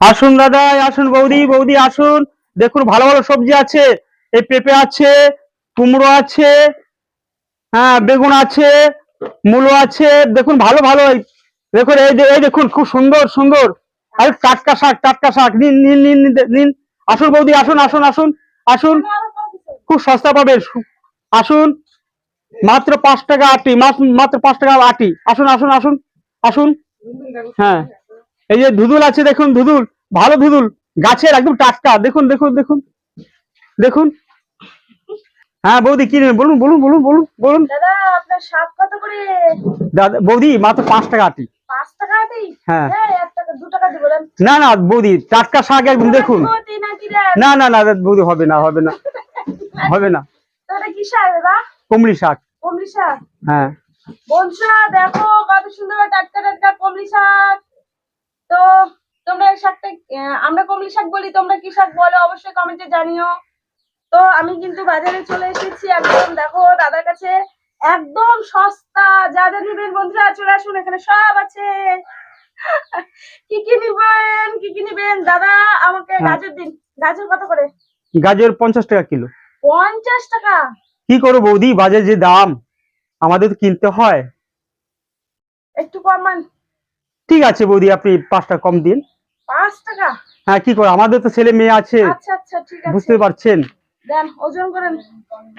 আসুন দাদা আসুন বৌদি বৌদি আসুন। দেখুন ভালো ভালো সবজি আছে। এই পেঁপে আছে কুমড়ো আছে হ্যাঁ বেগুন আছে মূলো আছে। দেখুন ভালো ভালো। দেখুন এই এই দেখুন খুব সুন্দর সুন্দর। আরে টাটকা শাক টাটকা শাক। নিন নিন নিন নিন, আসুন বৌদি আসুন আসুন আসুন আসুন। খুব সস্তা পাবেন। সু- আসুন। মাত্র পাঁচ টাকা আটি মাত্র পাঁচ টাকা আটি। আসুন আসুন আসুন আসুন। হ্যাঁ। এই যে ধুদুল আছে দেখুন ধুদুল ভালো ধুদুল গাছের একদম টাটকা। দেখুন দেখুন দেখুন দেখুন। হ্যাঁ বৌদি কি নেবেন? বলুন বলুন বলুন বলুন বলুন। দাদা আপনার শাক কত করে? দাদা বৌদি মাত্র পাঁচ টাকা আটি। পাঁচ টাকা দিই হ্যাঁ। হ্যাঁ না না বৌদি টাটকা শাক একদম দেখুন। না না না বৌদি হবে না হবে না হবে না। দাদা কি শাক কমলি শাক। হ্যাঁ। বন্ধুরা দেখো কত সুন্দর টাটকা টাটকা কমলি শাক। তো তোমরা এই শাকটা আমরা কমলি শাক বলি তোমরা কি শাক বলো অবশ্যই কমেন্টে জানিও। তো আমি কিন্তু বাজারে চলে এসেছি একদম দেখো দাদার কাছে একদম সস্তা যা যা নিবেন বন্ধুরা চলে আসুন এখানে সব আছে। কি কি নিবেন কি কি নিবেন? দাদা আমাকে হ্যাঁ। গাজর দিন। গাজর কত করে? গাজর পঞ্চাশ টাকা কিলো। পঞ্চাশ টাকা? কি করো বৌদি? বাজার যে দাম আমাদের কিনতে হয়। একটু কমান ঠিক আছে বৌদি আপনি পাঁচ টাকা কম দিন। পাঁচ টাকা? হ্যাঁ কি করে? আমাদের তো ছেলে মেয়ে আছে। আচ্ছা আচ্ছা ঠিক আছে। বুঝতে পারছেন? দেন ওজন করেন।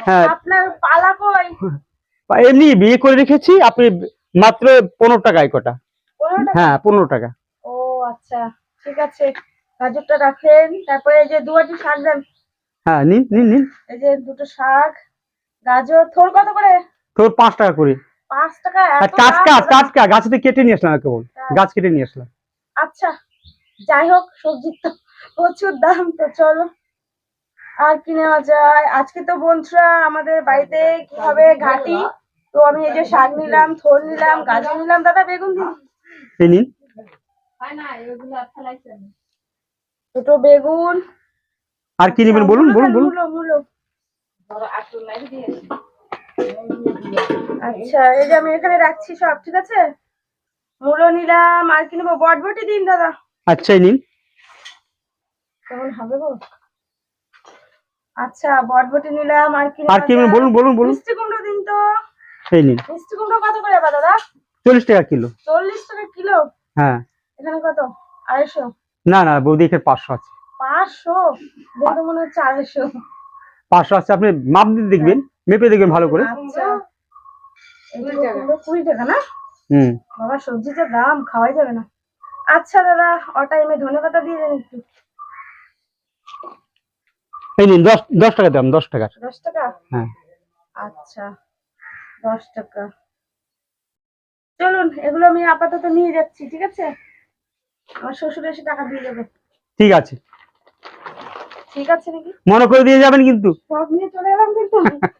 হ্যাঁ। আপনার পালা কই? এমনি বিয়ে করে রেখেছি আপনি মাত্র পনেরো টাকায় কটা। হ্যাঁ পনেরো টাকা। ও আচ্ছা ঠিক আছে। গাজরটা রাখেন তারপরে এই যে দুয়াটি শাক দেন। হ্যাঁ নিন নিন নিন। এই যে দুটো শাক গাজর থোর কত করে? তোর পাঁচ টাকা করে। পাঁচ টাকা টাটকা টাটকা গাছ থেকে কেটে নিয়ে আসলাম কেবল গাছ কেটে নিয়ে আসলাম। আচ্ছা যাই হোক সবজির তো প্রচুর দাম তো চলো। আর কি নেওয়া যায়? আজকে তো বন্ধুরা আমাদের বাড়িতে কি হবে? ঘাটি। তো আমি এই যে শাক নিলাম থোর নিলাম গাজর নিলাম। দাদা বেগুন দিন। এই নিন? দুটো বেগুন। আর কি নেবেন? বলুন বলুন বলুন। আচ্ছা এই যে আমি এখানে রাখছি সব ঠিক আছে? মূলো নিলাম আর কি নেব? বটবটি দিন দাদা। আচ্ছা নিন। কেমন হবে গো? আচ্ছা বটবটি নিলাম আর কি আর কি বলুন বলুন বলুন। মিষ্টি কুমড়ো দিন তো। এই নিন। মিষ্টি কুমড়ো কত করে দাদা? চল্লিশ টাকা কিলো। চল্লিশ টাকা কিলো? হ্যাঁ। এখানে কত? আড়াইশো? না না বৌদি এখানে পাঁচশো আছে। পাঁচশো? দেখে মনে হচ্ছে আড়াইশো। পাঁচশো আছে আপনি মাপ দিয়ে দেখবেন মেপে দেখবেন ভালো করে। আচ্ছা। কুড়ি টাকা না? হুম। বাবা সবজি যা দাম খাওয়াই যাবে না। আচ্ছা দাদা ও টাইমে ধনে পাতা দিয়ে দেন একটু। এই নিন দশ দশ টাকা দাম দশ টাকা। দশ টাকা? হ্যাঁ। আচ্ছা দশ টাকা। চলুন এগুলো আমি আপাতত নিয়ে যাচ্ছি ঠিক আছে? আমার শ্বশুর এসে টাকা দিয়ে যাবে ঠিক আছে। ঠিক আছে নাকি মনে করে দিয়ে যাবেন কিন্তু। সব নিয়ে চলে এলাম কিন্তু।